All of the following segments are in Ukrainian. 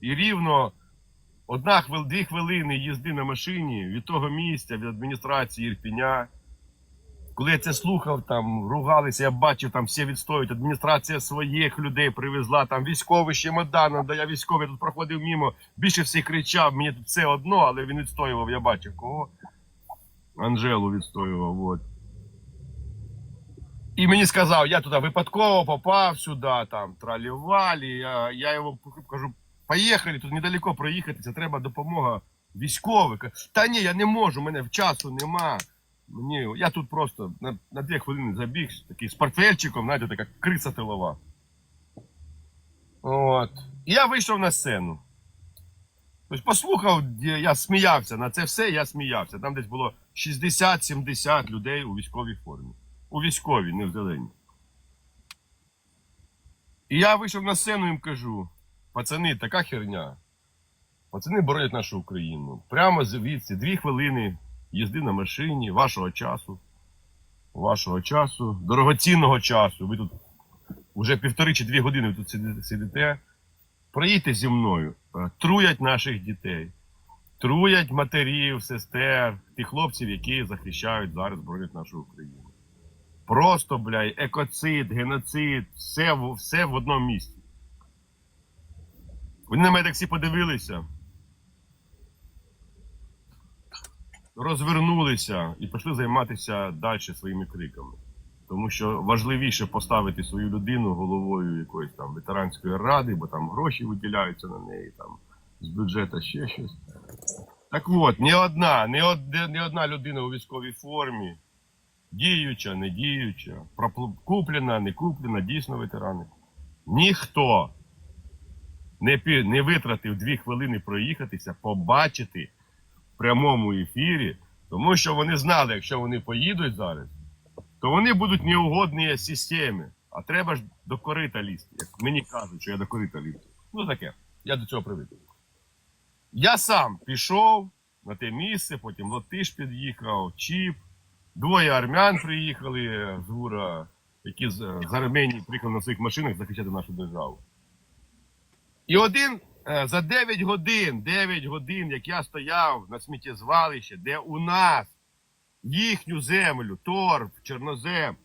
і рівно одна хвил, дві хвилини їзди на машині від того місця, від адміністрації Ірпіня. Коли я це слухав, там ругалися, я бачив, там всі відстоюють. Адміністрація своїх людей привезла, там військовий з чемоданом, да я військовий тут проходив мимо. Більше всіх кричав, мені тут все одно, але він відстоював, я бачив кого. Анжелу відстоював. От. І мені сказав, я туди випадково попав сюди, там тралівалі. Я, я йому кажу, поїхали, тут недалеко проїхатися, треба допомога військових. Та ні, я не можу, мене часу нема. Мені, я тут просто на, на дві хвилини забіг, такий з портфельчиком, знаєте, така криса тилова. От. І я вийшов на сцену. Тобто послухав, я сміявся на це все, я сміявся. Там десь було 60-70 людей у військовій формі. У військовій, не в зеленій. І я вийшов на сцену і їм кажу: пацани, така херня. Пацани боронять нашу Україну. Прямо звідси, дві хвилини їзди на машині, вашого часу. Вашого часу, дорогоцінного часу. Ви тут вже півтори чи дві години ви тут сидите. Проїдьте зі мною. Е, Труять наших дітей, труять матерів, сестер, тих хлопців, які захищають зараз, боронять нашу Україну. Просто, блядь, екоцид, геноцид, все, все в одному місці. Вони на мене так всі подивилися. Розвернулися і пішли займатися далі своїми криками. Тому що важливіше поставити свою людину головою якоїсь там ветеранської ради, бо там гроші виділяються на неї, там з бюджету ще щось. Так от, ні одна, ні одна людина у військовій формі, діюча, не діюча, куплена, не куплена, дійсно ветерани. Ніхто не, не витратив дві хвилини проїхатися, побачити в прямому ефірі, тому що вони знали, якщо вони поїдуть зараз, то вони будуть неугодні системі. А треба ж до корита лізти. Як мені кажуть, що я до корита лізу. Ну таке, я до цього привик. Я сам пішов на те місце, потім Латиш під'їхав, Чіп. Двоє армян приїхали з Гура, які з, з Арменії приїхали на своїх машинах захищати нашу державу. І один е, за 9 годин, 9 годин, як я стояв на сміттєзвалищі, де у нас їхню землю, торф, чорнозем,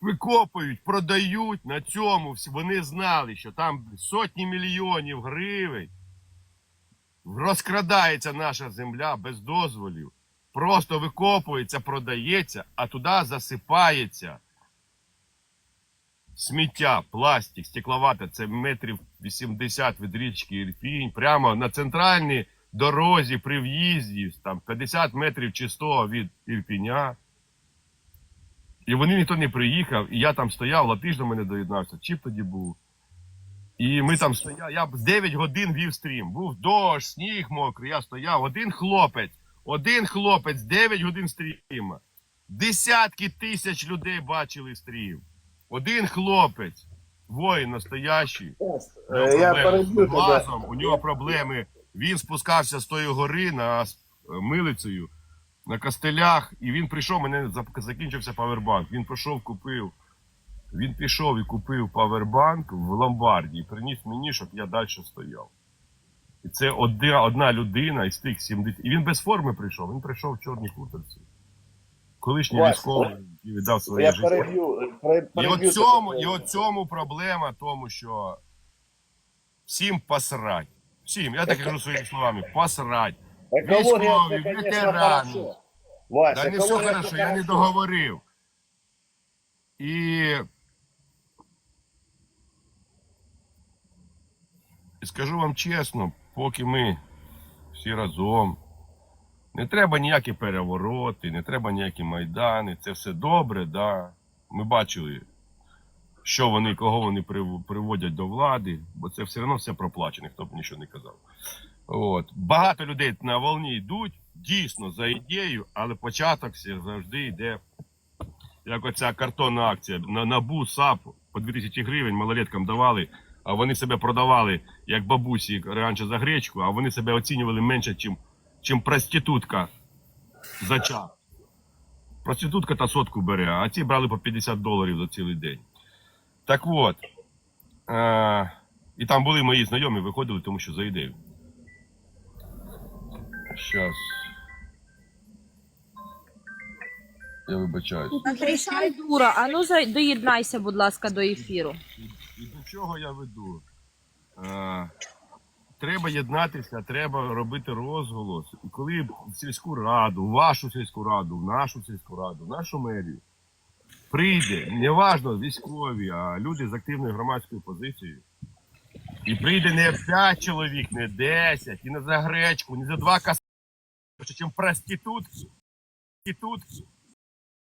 викопують, продають на цьому. Вони знали, що там сотні мільйонів гривень розкрадається наша земля без дозволів. Просто викопується, продається, а туди засипається сміття, пластик, стекловата, це метрів 80 від річки Ірпінь, прямо на центральній дорозі при в'їзді, там 50 метрів чи 100 від Ірпіня. І вони ніхто не приїхав, і я там стояв, латиш до мене доєднався, чіп тоді був. І ми там стояли, я з 9 годин вів стрім. Був дощ, сніг мокрий, я стояв. Один хлопець, один хлопець, 9 годин стріма. Десятки тисяч людей бачили стрім. Один хлопець, воїн настоящий. Е, Я переб'ю глазом, у нього проблеми. Він спускався з тої гори на милицею на костелях, і він прийшов, мене закінчився павербанк. Він пішов, купив. Він пішов і купив павербанк в ломбарді і приніс мені, щоб я далі стояв. І це одна, одна людина із тих 70. І він без форми прийшов, він прийшов в чорній куртці. Колишній військовий і віддав своє Я життя. переб'ю. пере- І переб'ю от цьому, і от цьому проблема, тому що всім посрать. Всім, я так кажу своїми словами, посрать. Військові, ветерани. Та не все хорошо, я не договорив. І скажу вам чесно, поки ми всі разом, не треба ніякі перевороти, не треба ніякі майдани. Це все добре, да. Ми бачили, що вони, кого вони приводять до влади, бо це все одно все проплачене, хто б нічого не казав. От. Багато людей на волні йдуть, дійсно за ідею, але початок завжди йде. Як оця картонна акція на набу САП по 2000 гривень малолеткам давали, а вони себе продавали як бабусі раніше за гречку, а вони себе оцінювали менше, чим, чим проститутка за час. Проститутка та сотку бере, а ці брали по 50 доларів за цілий день. Так от. Е- І там були мої знайомі, виходили, тому що за ідею. Щас. Я вибачаюсь. Кришай дура, а ну зай- доєднайся, будь ласка, до ефіру. Чого я веду? А, треба єднатися, треба робити розголос. І коли в сільську раду, в вашу сільську раду, в нашу сільську раду, в нашу мерію прийде, неважно військові, а люди з активною громадською позицією. І прийде не 5 чоловік, не 10, і не за гречку, не за два каса, чим проститутки, проститутки